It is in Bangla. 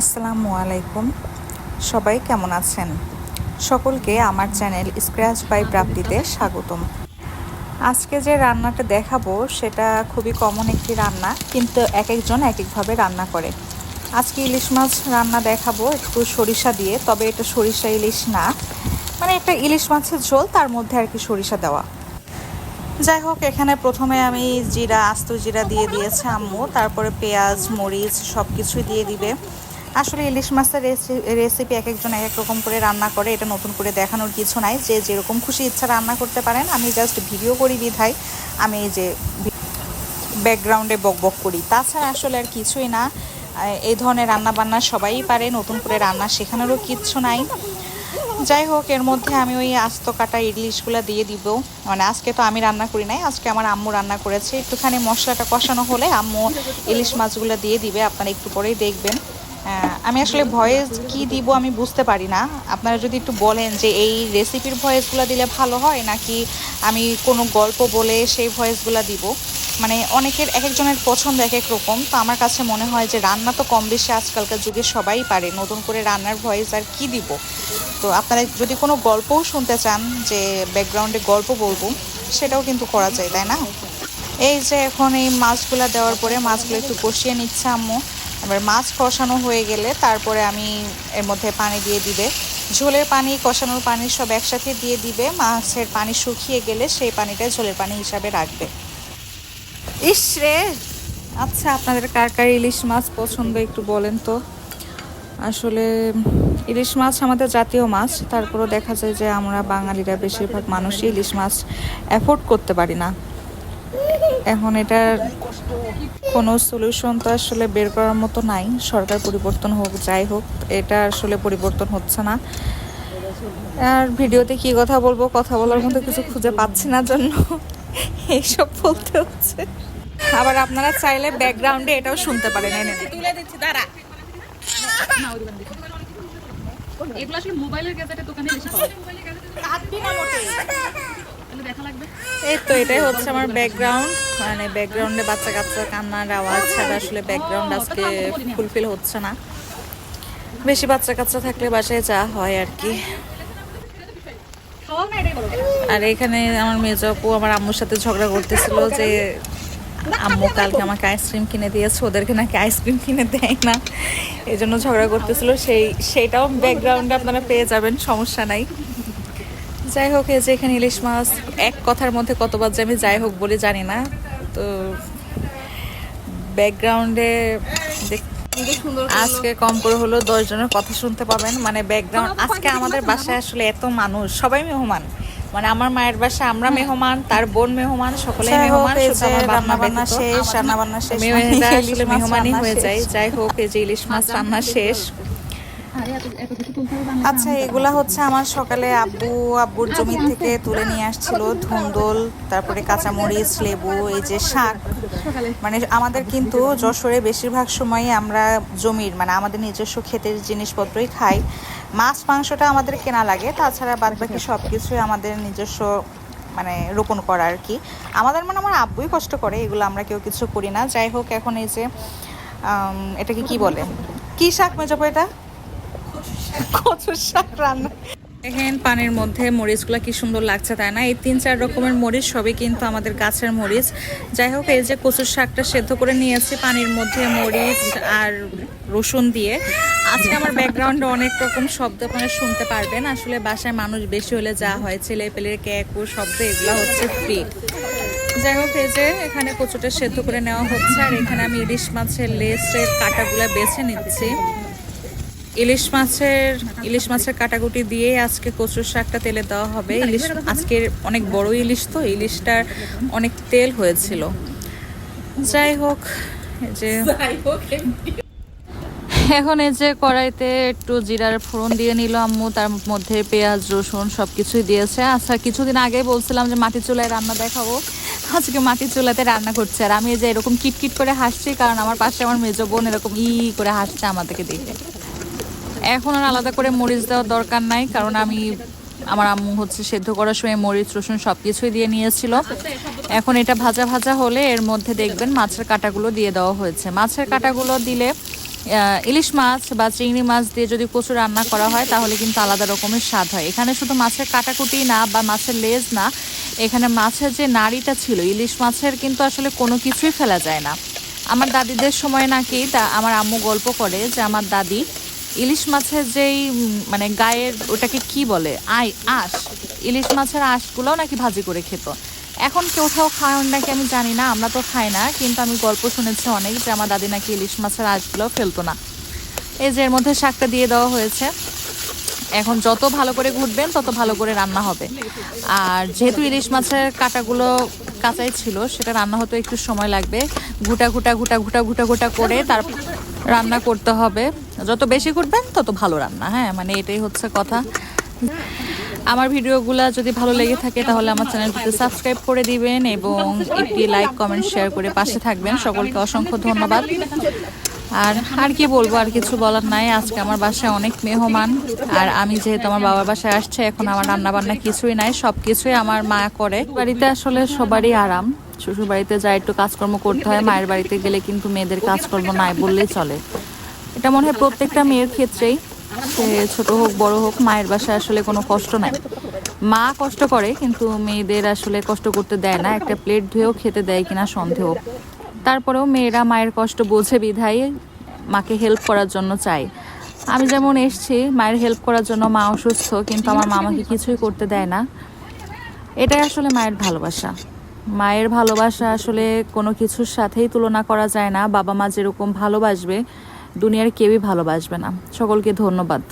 আসসালামু আলাইকুম। সবাই কেমন আছেন? সকলকে আমার চ্যানেল স্ক্র্যাচ বাই প্রাপ্তিতে স্বাগতম। আজকে যে রান্নাটা দেখাবো, সেটা খুবই কমন একটি রান্না, কিন্তু এক একজন এক একভাবে রান্না করে। আজকে ইলিশ মাছ রান্না দেখাবো, একটু সরিষা দিয়ে, তবে এটা সরিষা ইলিশ না। মানে একটা ইলিশ মাছের ঝোল, তার মধ্যে আর কি সরিষা দেওয়া। যাই হোক, এখানে প্রথমে আমি জিরা, আস্ত জিরা দিয়ে দিয়েছে আম্মু, তারপরে পেঁয়াজ, মরিচ সব কিছুই দিয়ে দিবে। আসলে ইলিশ মাছের রেসিপি এক একজন এক এক রকম করে রান্না করে, এটা নতুন করে দেখানোর কিছু নাই। যে যেরকম খুশি ইচ্ছা রান্না করতে পারেন, আমি জাস্ট ভিডিও করি বিধাই আমি এই যে ব্যাকগ্রাউন্ডে বক বক করি। তাছাড়া আসলে আর কিছুই না। এই ধরনের রান্না বান্না সবাই পারে, নতুন করে রান্না শেখানোরও কিচ্ছু নাই। যাই হোক, এর মধ্যে আমি ওই আস্ত কাটা ইডলিশগুলো দিয়ে দিব। মানে আজকে তো আমি রান্না করি নাই, আজকে আমার আম্মু রান্না করেছে। একটুখানি মশলাটা কষানো হলে আম্মু ইলিশ মাছগুলো দিয়ে দিবে, আপনারা একটু পরেই দেখবেন। আমি আসলে ভয়েস কি দিব আমি বুঝতে পারি না। আপনারা যদি একটু বলেন যে এই রেসিপির ভয়েসগুলো দিলে ভালো হয়, নাকি আমি কোনো গল্প বলে সেই ভয়েসগুলো দিব? মানে অনেকের এক একজনের পছন্দ এক এক রকম। তো আমার কাছে মনে হয় যে রান্না তো কম বেশি আজকালকার যুগে সবাই পারে, নতুন করে রান্নার ভয়েস আর কি দিব? তো আপনারা যদি কোনো গল্পও শুনতে চান, যে ব্যাকগ্রাউন্ডে গল্প বলব, সেটাও কিন্তু করা যায়, তাই না? এই যে এখন এই মাছগুলো দেওয়ার পরে মাছগুলো একটু কষিয়ে নিচ্ছে আম্মু। এবার মাছ কষানো হয়ে গেলে তারপরে আমি এর মধ্যে পানি দিয়ে দিবে। ঝোলের পানি, কষানোর পানি সব একসাথে দিয়ে দিবে। মাছের পানি শুকিয়ে গেলে সেই পানিটা ঝোলের পানি হিসাবে রাখবে। ইস রে! আচ্ছা আপনাদের কার কার ইলিশ মাছ পছন্দ একটু বলেন তো। আসলে ইলিশ মাছ আমাদের জাতীয় মাছ, তারপরেও দেখা যায় যে আমরা বাঙালিরা বেশিরভাগ মানুষই ইলিশ মাছ অ্যাফোর্ড করতে পারি না। এখন এটার কোনো সলিউশন তো আসলে বের করার মতো নাই। সরকার পরিবর্তন হোক যাই হোক এটা আসলে পরিবর্তন হচ্ছে না। আর ভিডিওতে কি কথা বলব? কথা বলার মতো কিছু খুঁজে পাচ্ছি না জন্য। এইসব বলতে হচ্ছে। আবার আপনারা চাইলে ব্যাকগ্রাউন্ডে এটাও শুনতে পারেন এনে তুলে দিচ্ছি দাঁড়া। এগুলো আসলে মোবাইলের গ্যাজেটের দোকানে বেশি পাওয়া এই তো এটাই হচ্ছে আমার ব্যাকগ্রাউন্ড মানে ব্যাকগ্রাউন্ডে বাচ্চা কাচ্চা কান্নার আওয়াজ ছাড়া আসলে ব্যাকগ্রাউন্ড আজকে ফুলফিল হচ্ছে না। বেশি বাচ্চা কাচ্চা থাকলে বাসায় যা হয় আর কি। আর এখানে আমার মেজো আপু আমার আম্মুর সাথে ঝগড়া করতেছিল যে আম্মু কালকে আমাকে আইসক্রিম কিনে দিয়েছে ওদেরকে নাকি আইসক্রিম কিনে দেয় না। এই জন্য ঝগড়া করতেছিল। সেই সেইটাও ব্যাকগ্রাউন্ডে আপনারা পেয়ে যাবেন সমস্যা নাই। যাই হোক এই যে এখানে ইলিশ মাছ এক কথার মধ্যে কতবার যে আমি যাই হোক বলে জানি না। তো ব্যাকগ্রাউন্ডে আজকে কম করে হলো দশ জনের কথা শুনতে পাবেন। মানে ব্যাকগ্রাউন্ড আজকে আমাদের বাসায় আসলে এত মানুষ সবাই মেহমান। মানে আমার মায়ের বাসা আমরা মেহমান তার বোন মেহমান সকলেই মেহমান রান্না বান্না শেষ রান্না বান্না শেষ আসলে মেহমানই হয়ে যায়। যাই হোক এই যে ইলিশ মাছ রান্না শেষ। আচ্ছা এগুলা হচ্ছে আমার সকালে আব্বু, আব্বুর জমি থেকে তুলে নিয়ে আসছিল, ধুন্দল, তারপরে কাঁচামরিচ, লেবু, এই যে শাক। মানে আমাদের কিন্তু যশোরে বেশিরভাগ সময়ই আমরা জমির মানে আমাদের নিজস্ব ক্ষেতের জিনিসপত্রই খাই। মাছ, মাংসটা আমাদের কেনা লাগে, তাছাড়া বাদ বাকি সব কিছুই আমাদের নিজস্ব মানে রোপণ করা আর কি। আমাদের মানে আমার আব্বুই কষ্ট করে, এগুলো আমরা কেউ কিছু করি না। যাই হোক, এখন এই যে এটাকে কি বলে? কি শাক মেজাবো এটা? কচুর শাক রান্না। দেখেন, পানির মধ্যে মরিচগুলো কি সুন্দর লাগছে, তাই না? এই তিন চার রকমের মরিচ সবই কিন্তু আমাদের গাছের মরিচ। যাই হোক, এই যে কচুর শাকটা সেদ্ধ করে নিয়েছি পানির মধ্যে মরিচ আর রসুন দিয়ে। আজকে আমার ব্যাকগ্রাউন্ডে অনেক রকম শব্দ আপনারা শুনতে পারবেন। আসলে বাসায় মানুষ বেশি হলে যা হয় ছেলে পেলের ক্যাকু শব্দ, এগুলো হচ্ছে ফ্রি যাই হোক, এই যে এখানে কচুটা সেদ্ধ করে নেওয়া হচ্ছে, আর এখানে আমি ইলিশ মাছের লেসের কাটাগুলো বেছে নিচ্ছি। ইলিশ মাছের ইলিশ মাছের কাটাকুটি দিয়ে আজকে কচুর শাকটা তেলে দেওয়া হবে। ইলিশ আজকের অনেক বড় ইলিশ তো ইলিশটার অনেক তেল হয়েছিল। যাই হোক যে এখন এই যে কড়াইতে একটু জিরার ফোড়ন দিয়ে নিল আম্মু তার মধ্যে পেঁয়াজ রসুন সব কিছুই দিয়েছে। আচ্ছা কিছুদিন আগে বলছিলাম যে মাটি চুলায় রান্না দেখাবো। আজকে মাটি চুলাতে রান্না করছে। আর আমি এই যে এরকম কিটকিট করে হাসছি কারণ আমার পাশে আমার মেজো বোন এরকম ই করে হাসছে আমাদেরকে দেখে। এখন আর আলাদা করে মরিচ দেওয়ার দরকার নাই, কারণ আমি আমার আম্মু হচ্ছে সেদ্ধ করার সময় মরিচ, রসুন সব কিছুই দিয়ে নিয়েছিল। এখন এটা ভাজা ভাজা হলে এর মধ্যে দেখবেন মাছের কাঁটাগুলো দিয়ে দেওয়া হয়েছে। মাছের কাঁটাগুলো দিলে ইলিশ মাছ বা চিংড়ি মাছ দিয়ে যদি কচু রান্না করা হয়, তাহলে কিন্তু আলাদা রকমের স্বাদ হয়। এখানে শুধু মাছের কাটাকুটি না বা মাছের লেজ না, এখানে মাছের যে নাড়িটা ছিল, ইলিশ মাছের কিন্তু আসলে কোনো কিছুই ফেলা যায় না। আমার দাদিদের সময় নাকি তা, আমার আম্মু গল্প করে যে আমার দাদি ইলিশ মাছের যেই মানে গায়ের ওটাকে কি বলে? আই, আঁশ। ইলিশ মাছের আঁশগুলোও নাকি ভাজি করে খেত। এখন কেউ কেউ খায় নাকি আমি জানি না, আমরা তো খাই না, কিন্তু আমি গল্প শুনেছি অনেক যে আমার দাদি নাকি ইলিশ মাছের আঁশগুলো ফেলতো না। এই যে এর মধ্যে শাকটা দিয়ে দেওয়া হয়েছে। এখন যত ভালো করে ঘুটবেন, তত ভালো করে রান্না হবে। আর যেহেতু ইলিশ মাছের কাটাগুলো কাঁচাই ছিল, সেটা রান্না হতে একটু সময় লাগবে। ঘুটা ঘুটা ঘুটা ঘুটা ঘুটা ঘুটা করে তার রান্না করতে হবে। যত বেশি ঘুটবেন তত ভালো রান্না হ্যাঁ? মানে এটাই হচ্ছে কথা। আমার ভিডিওগুলো যদি ভালো লেগে থাকে, তাহলে আমার চ্যানেলটিতে সাবস্ক্রাইব করে দিবেন এবং একটি লাইক কমেন্ট শেয়ার করে পাশে থাকবেন। সকলকে অসংখ্য ধন্যবাদ। আর আর কি বলব, আর কিছু বলার নাই। আজকে আমার বাসায় অনেক মেহমান। আর আমি যেহেতু আমার বাবার বাসায় আসছে, এখন আমার রান্না বান্না কিছুই নাই। সব কিছুই আমার মা করে। বাড়িতে আসলে সবারই আরাম। শ্বশুর বাড়িতে যা একটু কাজকর্ম করতে হয়, মায়ের বাড়িতে গেলে কিন্তু মেয়েদের কাজকর্ম নাই বললেই চলে। এটা মনে হয় প্রত্যেকটা মেয়ের ক্ষেত্রেই। সে ছোট হোক, বড় হোক, মায়ের বাসায় আসলে কোনো কষ্ট নাই। মা কষ্ট করে, কিন্তু মেয়েদের আসলে কষ্ট করতে দেয় না। একটা প্লেট ধুয়েও খেতে দেয় কিনা সন্দেহ। তারপরেও মেয়েরা মায়ের কষ্ট বোঝে বিধায় মাকে হেল্প করার জন্য চায়। আমি যেমন এসছি, মায়ের হেল্প করার জন্য মা অসুস্থ, কিন্তু আমার মা আমাকে কিছুই করতে দেয় না। এটাই আসলে মায়ের ভালোবাসা। মায়ের ভালোবাসা আসলে কোনো কিছুর সাথেই তুলনা করা যায় না। বাবা মা যেরকম ভালোবাসবে দুনিয়ার কেউই ভালোবাসবে না। সকলকে ধন্যবাদ।